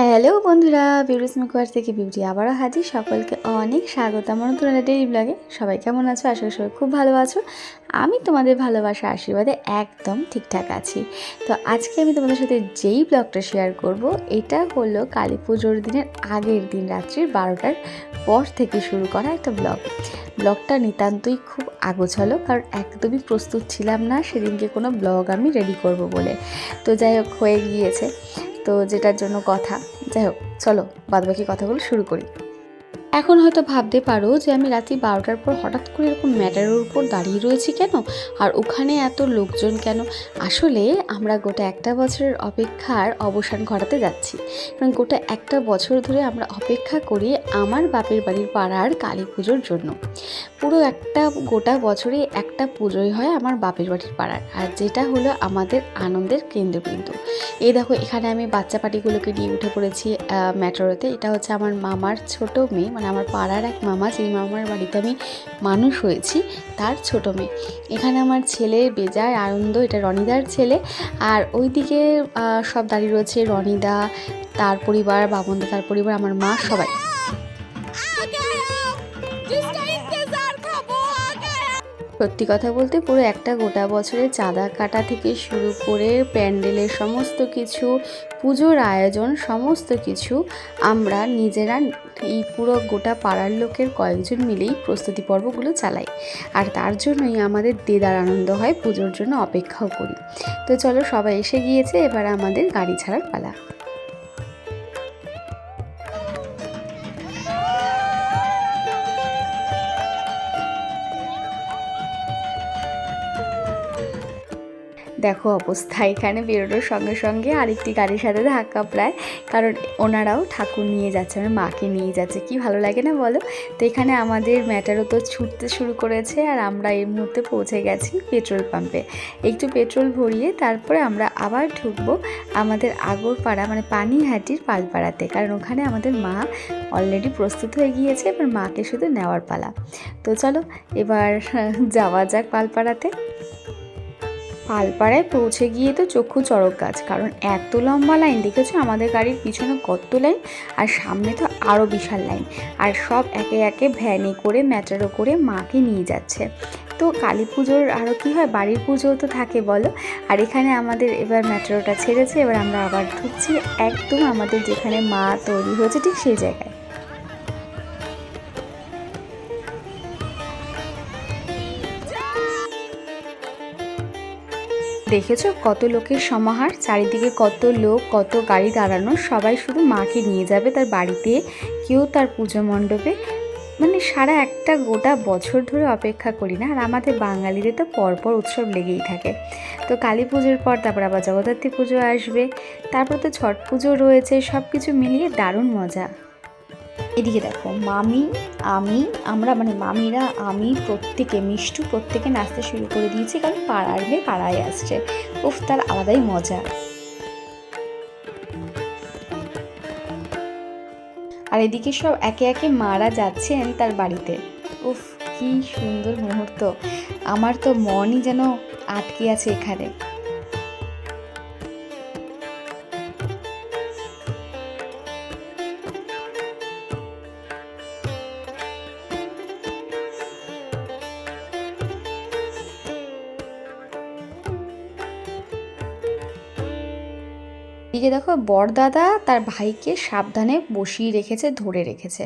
Hello বন্ধুরা, beauties মেকওয়ার থেকে beauty আবারও হাজির। সকলকে অনেক স্বাগত আমার নতুন ডেলি ব্লগে সবাই কেমন আছো? আশা করি সবাই খুব ভালো আছো। আমি তোমাদের ভালোবাসা, আশীর্বাদে একদম ঠিকঠাক আছি। তো আজকে আমি তোমাদের সাথে যেই ব্লগটা শেয়ার করব, এটা হলো কালী পুজোর দিনের আগের দিন রাত্রির বারোটার পর থেকে শুরু করা একটা ব্লগ ব্লগটা নিতান্তই খুব আগোছালো, কারণ একদমই প্রস্তুত ছিলাম না সেদিনকে কোনো ব্লগ আমি রেডি করব বলে। তো যাই হোক, হয়ে গিয়েছে। তো যেটার জন্য কথা। যাই হোক চলো বাদবাকি কথাগুলো শুরু করি। এখন হয়তো ভাবতে পারো যে আমি রাত্রি বারোটার পর হঠাৎ করে এরকম ম্যাটারের উপর দাঁড়িয়ে রয়েছি কেন? আর ওখানে এত লোকজন কেন? আসলে আমরা গোটা একটা বছরের অপেক্ষার অবসান ঘটাতে যাচ্ছি। কারণ গোটা একটা বছর ধরে আমরা অপেক্ষা করি আমার বাপের বাড়ির পাড়ার কালী পুজোর জন্য। পুরো একটা গোটা বছরে একটা পুজোই হয় আমার বাপের বাড়ির পাড়ার। আর যেটা হলো আমাদের আনন্দের কেন্দ্রবিন্দু। এই দেখো, এখানে আমি বাচ্চা পাটিগুলোকে নিয়ে উঠে পড়েছি ম্যাটারোতে এটা হচ্ছে আমার মামার ছোট মেয়ে মানে আমার পাড়ার এক মামা যেই মামার বাড়িতে আমি মানুষ হয়েছি তার ছোট মেয়ে এখানে আমার ছেলে বেজায় আনন্দ এটা রনিদার ছেলে আর ওইদিকে সব দাঁড়িয়ে রয়েছে রনিদা তার পরিবার বাবনদা তার পরিবার আমার মা সবাই সত্যি কথা বলতে পুরো একটা গোটা বছরে চাঁদা কাটা থেকে শুরু করে প্যান্ডেলের সমস্ত কিছু, পুজোর আয়োজন, সমস্ত কিছু আমরা নিজেরা এই পুরো গোটা পাড়ার লোকের কয়েকজন মিলেই প্রস্তুতি পর্বগুলো চালাই। আর তার জন্যই আমাদের দেদার আনন্দ হয়, পুজোর জন্য অপেক্ষাও করি। তো চলো সবাই এসে গিয়েছে, এবার আমাদের গাড়ি ছাড়ার পালা। দেখো অবস্থা, এখানে বেরোনোর সঙ্গে সঙ্গে আরেকটি গাড়ির সাথে ধাক্কা প্রায়, কারণ ওনারাও ঠাকুর নিয়ে যাচ্ছে আমার মাকে নিয়ে যাচ্ছে, কি ভালো লাগে না বলো? তো এখানে আমাদের ম্যাটারও তো ছুটতে শুরু করেছে, আর আমরা এই মুহূর্তে পৌঁছে গেছি পেট্রোল পাম্পে। একটু পেট্রোল ভরিয়ে তারপরে আমরা আবার ঢুকবো আমাদের আগরপাড়া মানে পানিহাটির পালপাড়াতে, কারণ ওখানে আমাদের মা অলরেডি প্রস্তুত হয়ে গিয়েছে, এবার মাকে শুধু নেওয়ার পালা। তো চলো, এবার যাওয়া যাক পালপাড়াতে। পালপাড়ায় পৌঁছে গিয়ে তো চক্ষু চড়ক গাছ, কারণ এত লম্বা লাইন দেখেছ? আমাদের গাড়ির পিছনে কত লাইন আর সামনে তো আরও বিশাল লাইন আর সব একে একে ভ্যানে করে ম্যাটারো করে মাকে নিয়ে যাচ্ছে। তো কালী পুজোর আরও কী হয়? বাড়ির পুজোও তো থাকে, বলো। আর এখানে আমাদের এবার ম্যাটারোটা ছেড়েছে, এবার আমরা আবার ঢুকছি একদম আমাদের যেখানে মা তৈরি হয়েছে, ঠিক সেই জায়গায়। দেখেছ কত লোকের সমাহার? চারিদিকে কত লোক, কত গাড়ি দাঁড়ানো, সবাই শুধু মাকে নিয়ে যাবে তার বাড়িতে, কেউ তার পুজো মণ্ডপে। মানে সারা একটা গোটা বছর ধরে অপেক্ষা করি না, আর আমাদের বাঙালিদের তো পরপর উৎসব লেগেই থাকে। তো কালী পুজোর পর তারপর আবার জগদ্ধাত্রী পুজো আসবে, তারপর তো ছট পুজো রয়েছে সব কিছু মিলিয়ে দারুণ মজা। এদিকে দেখো, মামি, আমি, আমরা মানে মামিরা, আমি প্রত্যেকে, মিষ্টু প্রত্যেকে নাচতে শুরু করে দিয়েছি, কারণ পাড়ার মেয়ে পাড়ায় আসছে। উফ, তার আলাদাই মজা। আর এদিকে সব একে একে মারা যাচ্ছেন তার বাড়িতে। উফ, কি সুন্দর মুহূর্ত। আমার তো মনই যেন আটকে আছে এখানে। এদিকে দেখো বরদাদা তার ভাইকে সাবধানে বসিয়ে রেখেছে, ধরে রেখেছে।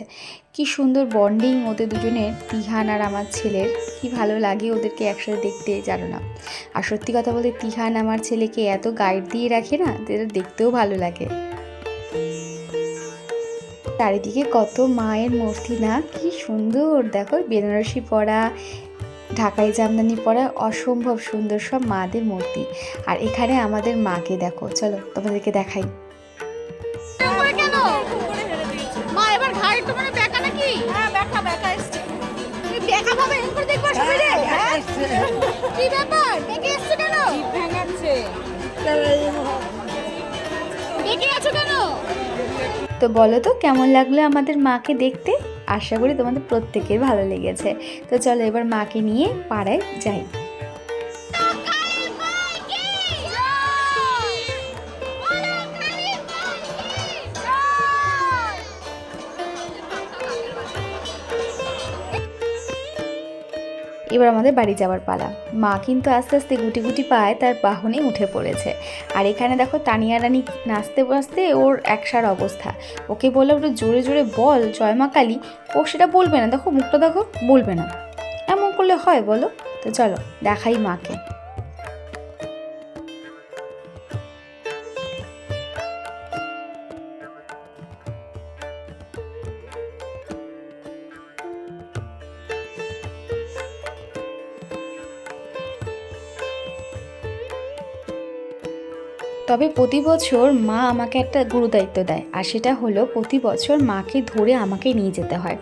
কি সুন্দর বন্ডিং ওদের দুজনের, তিহান আর আমার ছেলের। কি ভালো লাগে ওদেরকে একসাথে দেখতে, জানো না। আর সত্যি কথা বলতে তিহান আমার ছেলেকে এত গাইড দিয়ে রাখে না দেখতেও ভালো লাগে। চারিদিকে কত মায়ের মূর্তি না, কি সুন্দর। দেখো বেনারসি পরা ঢাকাই জামদানি পরা অসম্ভব সুন্দর সব মাদের মূর্তি। আর এখানে আমাদের মাকে দেখো। চলো তোমাদেরকে দেখাই। মা এবার ঘাড় তো মানে নাকি? হ্যাঁ বেকা বেকা এসছে। তুমি ভাবে এরকম করে দেখবা সবাই রে হ্যাঁ? কি ব্যাপার? বেকে এসছো কেন? ভেঙেছে বেকে আছো কেন? তো বলো তো কেমন লাগল আমাদের মাকে দেখতে? আশা করি তোমাদের প্রত্যেকের ভালো লেগেছে। তো চলো এবার মাকে নিয়ে পাড়ায় যাই। এবার আমাদের বাড়ি যাওয়ার পালা। মা কিন্তু আস্তে আস্তে গুটি গুটি পায় তার বাহনে উঠে পড়েছে। আর এখানে দেখো তানিয়া রানী নাচতে বাঁচতে ওর একসার অবস্থা। ওকে বলল একটু জোরে জোরে বল, জয় মা কালী। ও সেটা বলবে না। দেখো মুখটা দেখো, বলবে না। এমন করলে হয় বলো? তো চলো, দেখাই মাকে। তবে প্রতি বছর মা আমাকে একটা গুরুদায়িত্ব দেয়, আর সেটা হলো প্রতি বছর মাকে ধরে আমাকে নিয়ে যেতে হয়।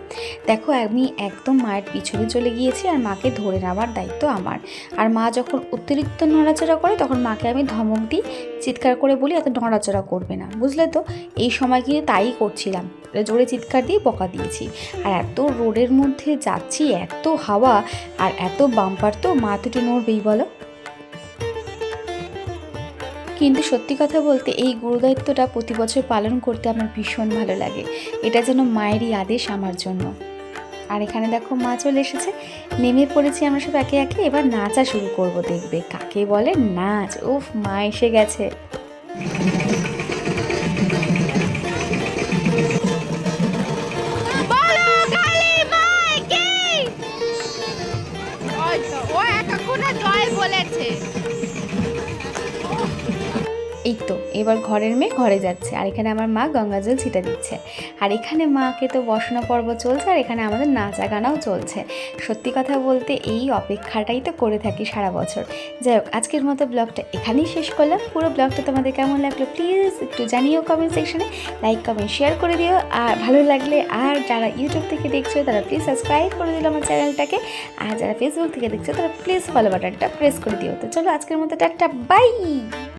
দেখো, আমি একদম মায়ের পিছনে চলে গিয়েছি, আর মাকে ধরে নেওয়ার দায়িত্ব আমার। আর মা যখন অতিরিক্ত নড়াচড়া করে, তখন মাকে আমি ধমক দিই, চিৎকার করে বলি, এত নড়াচড়া করবে না। বুঝলে তো? এই সময় কিন্তু তাই করছিলাম। জোরে চিৎকার দিয়ে বকা দিয়েছি। আর এত রোডের মধ্যে যাচ্ছি, এত হাওয়া, আর এত বাম্পার তো মা তো নড়বেই বলো। কিন্তু সত্যি কথা বলতে এই গুরুদায়িত্বটা প্রতি বছর পালন করতে আমার ভীষণ ভালো লাগে। এটা যেন মায়েরই আদেশ আমার জন্য। আর এখানে দেখো মা চলে এসেছে। নেমে পড়েছি আমরা সব একে একে। এবার নাচা শুরু করব দেখবে। কাকে বলে? নাচ। উফ, মা এসে গেছে। এবার ঘরের মেয়ে ঘরে যাচ্ছে। আর এখানে আমার মা গঙ্গা জল ছিটা দিচ্ছে। আর এখানে মাকে তো বসনা পর্ব চলছে, আর এখানে আমাদের নাচা গানাও চলছে। সত্যি কথা বলতে এই অপেক্ষাটাই তো করে থাকি সারা বছর। যাই হোক, আজকের মতো ব্লগটা এখানেই শেষ করলাম। পুরো ব্লগটা তোমাদের কেমন লাগল প্লিজ একটু জানিও কমেন্ট সেকশনে লাইক কমেন্ট শেয়ার করে দিও। আর ভালো লাগলে আর যারা ইউটিউব থেকে দেখছ, তারা প্লিজ সাবস্ক্রাইব করে দিল আমার চ্যানেলটাকে আর যারা ফেসবুক থেকে দেখছ, তারা প্লিজ ফলো বাটনটা প্রেস করে দিও। তো চলো আজকের মতো টাটা বাই